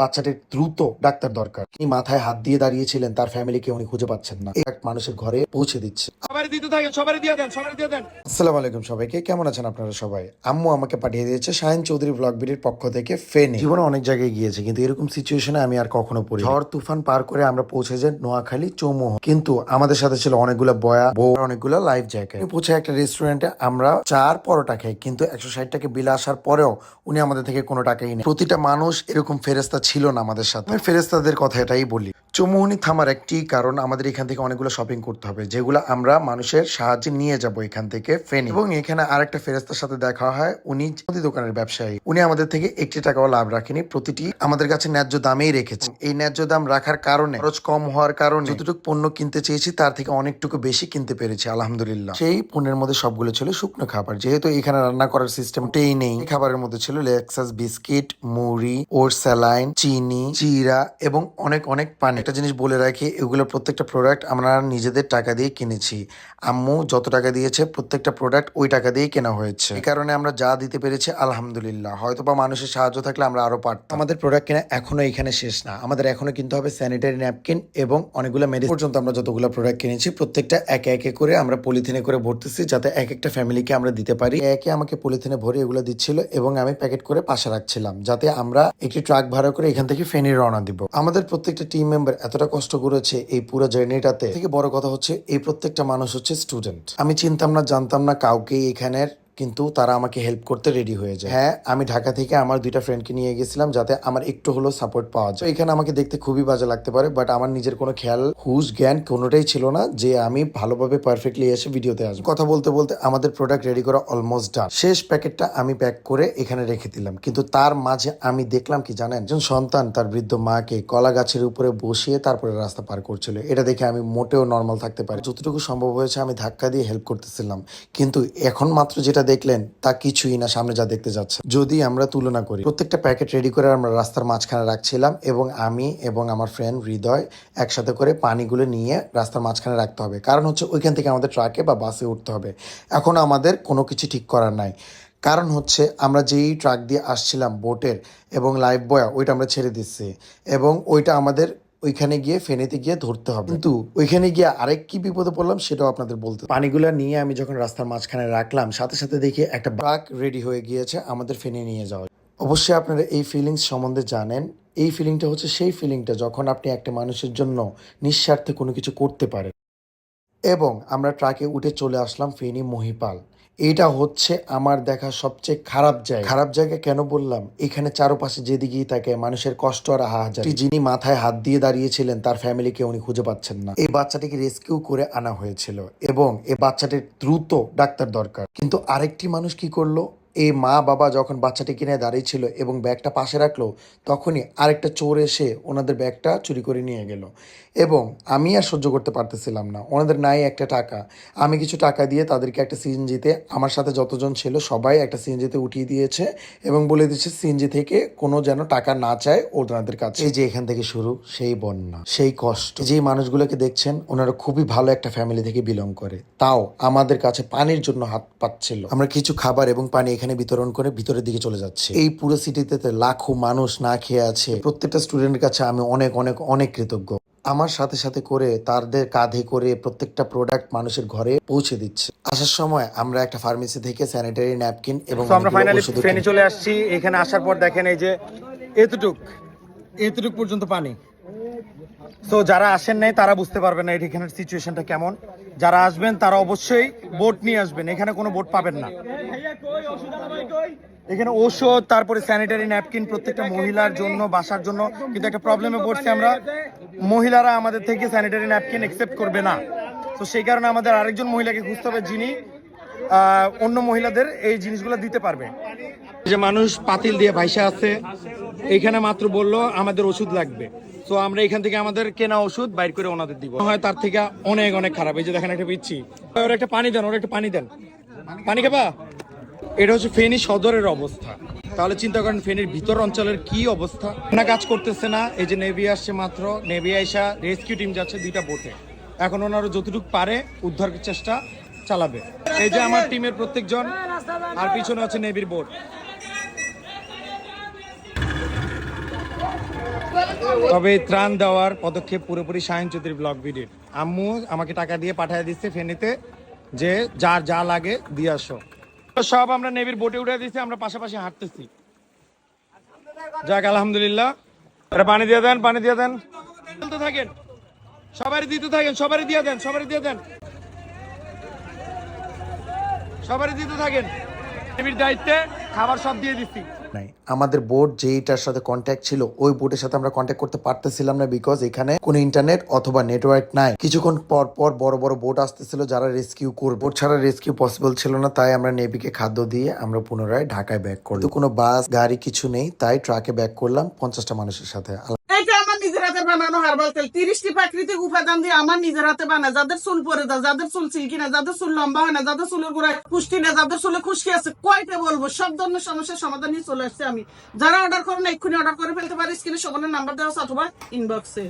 বাচ্চাটির দ্রুত ডাক্তার দরকার। তিনি মাথায় হাত দিয়ে দাঁড়িয়েছিলেন তার ফ্যামিলিকে উনি খুঁজে পাচ্ছেন না। এক মানুষের ঘরে পৌঁছে দিচ্ছে। সবারই দিতে থাকেন সবারই দিয়ে দেন সবারই দিয়ে দেন। আসসালামু আলাইকুম সবাইকে কেমন আছেন আপনারা সবাই? আম্মু আমাকে পাঠিয়ে দিয়েছে শাহিন চৌধুরী ব্লগ বিডির পক্ষ থেকে ফেনে। জীবনে অনেক জায়গায় গিয়েছে কিন্তু এরকম সিচুয়েশনে আমি আর কখনো পড়ি ঝড় তুফান পার করে আমরা পৌঁছে যাই নোয়াখালী চৌমুহ কিন্তু আমাদের সাথে ছিল অনেকগুলো বয়া বউ অনেকগুলো লাইফ জায়গায় পৌঁছে একটা রেস্টুরেন্টে আমরা চার পরোটা খাই কিন্তু একশো ষাট টাকা বিল আসার পরেও উনি আমাদের থেকে কোনো টাকাই নেই প্রতিটা মানুষ এরকম ফেরেস্তা ছিল না আমাদের সাথে। আমি ফেরেস্তাদের কথা এটাই বলি। চৌমুহনি থামার একটি কারণ আমাদের এখান থেকে অনেকগুলো শপিং করতে হবে, যেগুলো আমরা মানুষের সাহায্যে নিয়ে যাব এখান থেকে ফেনি। এবং এখানে আরেকটা ফেরেস্তার সাথে দেখা হয়, উনি দোকানের ব্যবসায়ী। উনি আমাদের থেকে একটি টাকাও লাভ রাখেনি, প্রতিটি আমাদের কাছে ন্যায্য দামেই রেখেছে। এই ন্যায্য দাম রাখার কারণে, খরচ কম হওয়ার কারণে যতটুকু পণ্য কিনতে চেয়েছি, তার থেকে অনেকটুকু বেশি কিনতে পেরেছি, আলহামদুলিল্লাহ। সেই পণ্যের মধ্যে সবগুলো ছিল শুকনো খাবার। যেহেতু এখানে রান্না করার সিস্টেমটাই নেই খাবারের মধ্যে ছিল লেক্সাস বিস্কিট, মুড়ি ওর স্যালাইন চিনি চিরা এবং অনেক অনেক পানি। একটা জিনিস বলে রাখি, এগুলো প্রত্যেকটা প্রোডাক্ট আমরা নিজেদের টাকা দিয়ে কিনেছি। আম্মু যত টাকা দিয়েছে, প্রত্যেকটা প্রোডাক্ট ওই টাকা দিয়েই কেনা হয়েছে। এই কারণে আমরা যা দিতে পেরেছি, আলহামদুলিল্লাহ। হয়তো বা মানুষের সাহায্য থাকলে আমরা আরও পারতাম। আমাদের প্রোডাক্ট কেনা এখনও এখানে শেষ না। আমাদের এখনও কিনতে হবে স্যানিটারি ন্যাপকিন এবং অনেকগুলো মেডিসিন পর্যন্ত আমরা যতগুলো প্রোডাক্ট কিনেছি, প্রত্যেকটা একে একে করে আমরা পলিথিনে করে ভরতেছি, যাতে এক একটা ফ্যামিলিকে আমরা দিতে পারি। একে আমাকে পলিথিনে ভরে এগুলো দিচ্ছিল এবং আমি প্যাকেট করে পাশে রাখছিলাম, যাতে আমরা একটি ট্রাক ভাড়া করে এখান থেকে ফেনি রওনা দিব। আমাদের প্রত্যেকটা টিম মেম্বার এতটা কষ্ট করেছে এই পুরো জার্নিটাতে। থেকে বড় কথা হচ্ছে, এই প্রত্যেকটা মানুষ হচ্ছে স্টুডেন্ট আমি চিনতাম না, জানতাম না কাউকে এখানের কিন্তু তারা আমাকে হেল্প করতে রেডি হয়ে যায়। হ্যাঁ আমি ঢাকা থেকে আমার দুইটা ফ্রেন্ডকে নিয়ে গেছিলাম যাতে আমার একটু হলেও সাপোর্ট পাওয়া যায়। এখানে আমাকে দেখতে খুবই বাজে লাগতে পারে বাট আমার নিজের কোনো খেয়াল হুজ জ্ঞান কোনোটাই ছিল না যে আমি ভালোভাবে পারফেক্টলি এসে ভিডিওতে আসব। কথা বলতে বলতে আমাদের প্রোডাক্ট রেডি করা অলমোস্ট ডান শেষ প্যাকেটটা আমি প্যাক করে এখানে রেখে দিলাম। কিন্তু তার মাঝে আমি দেখলাম কি জানেন? একজন সন্তান, তার বৃদ্ধ মাকে কলা গাছের উপরে বসিয়ে তারপরে রাস্তা পার করছিল। এটা দেখে আমি মোটেও নর্মাল থাকতে পারি। যতটুকু সম্ভব হয়েছে আমি ধাক্কা দিয়ে হেল্প করতেছিলাম। কিন্তু এখন মাত্র যেটা দেখলেন, তা কিছুই না সামনে যা দেখতে যাচ্ছে। যদি আমরা তুলনা করি, প্রত্যেকটা প্যাকেট রেডি করে আমরা রাস্তার মাঝখানে রাখছিলাম এবং আমি এবং আমার ফ্রেন্ড হৃদয় একসাথে করে পানিগুলো নিয়ে রাস্তার মাঝখানে রাখতে হবে। কারণ হচ্ছে ওইখান থেকে আমাদের ট্রাকে বা বাসে উঠতে হবে। এখন আমাদের কোনো কিছু ঠিক করার নাই। কারণ হচ্ছে আমরা যেই ট্রাক দিয়ে আসছিলাম বোটের এবং লাইফ বয়া ওইটা আমরা ছেড়ে দিচ্ছি। এবং ওইটা আমাদের ওইখানে গিয়ে ফেনেতে গিয়ে ধরতে হবে। কিন্তু ওইখানে গিয়ে আরেক কি বিপদে পড়লাম সেটাও আপনাদের বলতে পানিগুলো নিয়ে আমি যখন রাস্তার মাঝখানে রাখলাম সাথে সাথে দেখি একটা ট্রাক রেডি হয়ে গিয়েছে আমাদের ফেনে নিয়ে যাওয়া অবশ্যই আপনারা এই ফিলিংস সম্বন্ধে জানেন। এই ফিলিংটা হচ্ছে সেই ফিলিংটা যখন আপনি একটা মানুষের জন্য নিঃস্বার্থে কোনো কিছু করতে পারেন। এবং আমরা ট্রাকে উঠে চলে আসলাম ফেনী মহিপাল। এটা হচ্ছে আমার দেখা সবচেয়ে খারাপ জায়গা। খারাপ জায়গা কেন বললাম? এখানে চারপাশে যেদিকেই তাকে মানুষের কষ্ট আর হাহাজারি। যিনি মাথায় হাত দিয়ে দাঁড়িয়েছিলেন, তার ফ্যামিলিকে উনি খুঁজে পাচ্ছেন না। এই বাচ্চাটিকে রেস্কিউ করে আনা হয়েছিল এবং এ বাচ্চাটির দ্রুত ডাক্তার দরকার। কিন্তু আরেকটি মানুষ কি করল? এই মা বাবা যখন বাচ্চাটি কিনে দাঁড়িয়ে ছিল এবং ব্যাগটা পাশে রাখল, তখনই আরেকটা চোর এসে ওনাদের ব্যাগটা চুরি করে নিয়ে গেল। এবং আমি আর সহ্য করতে পারতেছিলাম না। ওনাদের নাই একটা টাকা। আমি কিছু টাকা দিয়ে তাদেরকে একটা সিএনজিতে, আমার সাথে যতজন ছিল সবাই একটা সিএনজিতে উঠিয়ে দিয়েছে এবং বলে দিয়েছে সিএনজি থেকে কোনো যেন টাকা না চায় ওনাদের কাছে। এই যে এখান থেকে শুরু, সেই বন্যা, সেই কষ্ট। যেই মানুষগুলোকে দেখছেন, ওনারা খুবই ভালো একটা ফ্যামিলি থেকে বিলং করে। তাও আমাদের কাছে পানির জন্য হাত পাচ্ছিল আমরা কিছু খাবার এবং পানি এখানে বিতরণ করে ভিতরের দিকে চলে যাচ্ছি। এই পুরো সিটিতে লাখো মানুষ না খেয়ে আছে। প্রত্যেকটা স্টুডেন্টের কাছে আমি অনেক অনেক অনেক কৃতজ্ঞ। আমার সাথে সাথে করে তাদের কাঁধে করে প্রত্যেকটা প্রোডাক্ট মানুষের ঘরে পৌঁছে দিচ্ছে। আসার সময় আমরা একটা ফার্মেসি থেকে স্যানিটারি ন্যাপকিন এবং আমরা ফাইনালি ট্রেনে চলে আসছি। এখানে আসার পর দেখেন এই যে এতটুক এতটুক পর্যন্ত পানি। তো যারা আসেন নাই, তারা বুঝতে পারবেন না এখানের সিচুয়েশনটা কেমন। যারা আসবেন, তারা অবশ্যই বোট নিয়ে আসবেন। এখানে কোনো বোট পাবেন না। এখানে ঔষধ, তারপরে স্যানিটারি ন্যাপকিন প্রত্যেকটা মহিলার জন্য, বাসার জন্য। কিন্তু একটা প্রবলেমে পড়ছে আমরা। মহিলারা আমাদের থেকে স্যানিটারি ন্যাপকিন একসেপ্ট করবে না। তো সেই কারণে আমাদের আরেকজন মহিলাকে খুঁজতে হবে, যিনি অন্য মহিলাদের এই জিনিসগুলো দিতে পারবে। যে মানুষ পাতিল দিয়ে ভাইসা আছে এখানে মাত্র বলল আমাদের ওষুধ লাগবে। তো আমরা এখান থেকে আমাদের কেনা ওষুধ বাইর করে ওনাদের দিব। হয় তার থেকে অনেক অনেক খারাপ। এই যে দেখেন একটা পিচ্ছি। ওরা একটা পানি দেন, ওরা একটা পানি দেন। পানি খাবা? এটা হচ্ছে ফেনী সদরের অবস্থা। তাহলে চিন্তা করেন ফেনীর ভিতর অঞ্চলের কি অবস্থা? না, কাজ করতেছে না। এই যে নেভি আসছে মাত্র। নেভি আইসা রেস্কিউ টিম যাচ্ছে দুইটা বোটে এখন ওনারা যতটুকু পারে উদ্ধার চেষ্টা চালাবে। এই যে আমার টিমের প্রত্যেকজন, আর পিছনে আছে নেভির বোট তবে ত্রাণ দেওয়ার পদক্ষেপ পুরোপুরি সায়ন চৌধুরী ব্লক বিডির আম্মু আমাকে টাকা দিয়ে পাঠিয়ে দিচ্ছে ফেনীতে, যে যার যা লাগে দিয়ে আসো। সব আমরা নেভির বোটে উঠে দিচ্ছি আমরা পাশাপাশি হাঁটতেছি। যাক, আলহামদুলিল্লাহ। পানি দিয়ে দেন, পানি দিয়ে দেন। চলতে থাকেন। সবারই দিতে থাকেন, সবারই দিয়ে দেন, সবারই দিয়ে দেন। সবারই দিতে থাকেন। নেভির দায়িত্বে খাবার সব দিয়ে দিচ্ছি। নাই। আমাদের বোর্ড যেইটার সাথে কন্ট্যাক্ট ছিল, ওই বোর্ডের সাথে আমরা কন্ট্যাক্ট করতে পারতেছিলাম না বিকজ এখানে কোনো ইন্টারনেট অথবা নেটওয়ার্ক নাই। কিছুক্ষণ পর পর বড় বড় বোট আসতেছিল যারা রেস্কিউ করবে। বোট ছাড়া রেস্কিউ পসিবল ছিল না, তাই আমরা নেভিকে খাদ্য দিয়ে আমরা পুনরায় ঢাকায় ব্যাক করলাম। কোনো বাস গাড়ি কিছু নেই, তাই ট্রাকে ব্যাক করলাম পঞ্চাশটা মানুষের সাথে। এটা আমার নিজের হাতে বানানো হার্বাল তেল। তিরিশটি প্রাকৃতিক উপাদান দিয়ে আমার নিজের হাতে বানায়। যাদের চুল পরে যায়, যাদের চুল সিল্কি না যাদের চুল লম্বা হয় না, যাদের চুলের গোড়ায় খুশকি না যাদের চুলে খুশকি আছে, কয়টা বলব? সব ধরনের সমস্যার সমাধান নিয়ে চলে আসছে আমি। যারা অর্ডার করেন, এক্ষুনি অর্ডার করে ফেলতে পারি। স্ক্রিনে সবার নাম্বার দেওয়া আছে অথবা ইনবক্সে